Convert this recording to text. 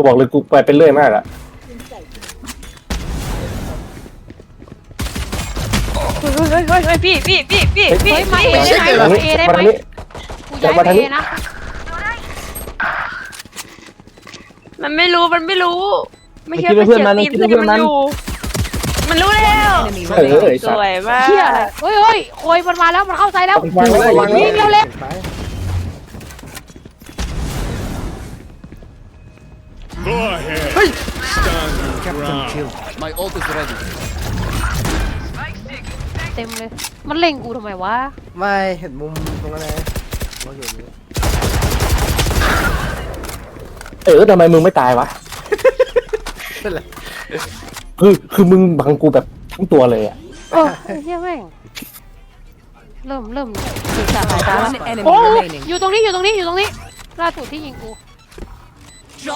กูบอกเลยกูไปเป็นเรื่อยมากอะเฮ้ยเฮ้ยเฮ้ยเฮ้ยพี่พี่พี่พี่พี่เฮ้ยมาเอพี่ได้ไหมมามาทางเอนี้ได้มาไหมทางนี้กูย้ายไปเอนี้นะมันไม่รู้มันไม่รู้ ไม่คิใช่ดว่าเพื่อนมันตีคิดว่าเพื่อนมันอยู่มันรู้แล้ว Enemy เออ remaining. ไอ้สวยมากเชี่ยอะไรเฮ้ยเฮ้ยโคยมันมาแล้วมันเข้าใจแล้ววางแล้ววางแล้วยิงเร็วเร็ว ahead. Stand your ground. My ult is ready. เต็มเลย มันเล็งกูทำไมวะ ไม่เห็นมุมตรงนั้นไงเราอยู่นี่เออทำไมมึงไม่ตายวะเป็นไรคือคือมึงบังกูแบบทั้งตัวเลยอะโอ้ไอ้เฮียแม่ง เริ่มเริ่มสีสันสายตาแล้ว One enemy โอ้ remaining. อยู่ตรงนี้อยู่ตรงนี้อยู่ตรงนี้ล่าสุดที่ยิงกู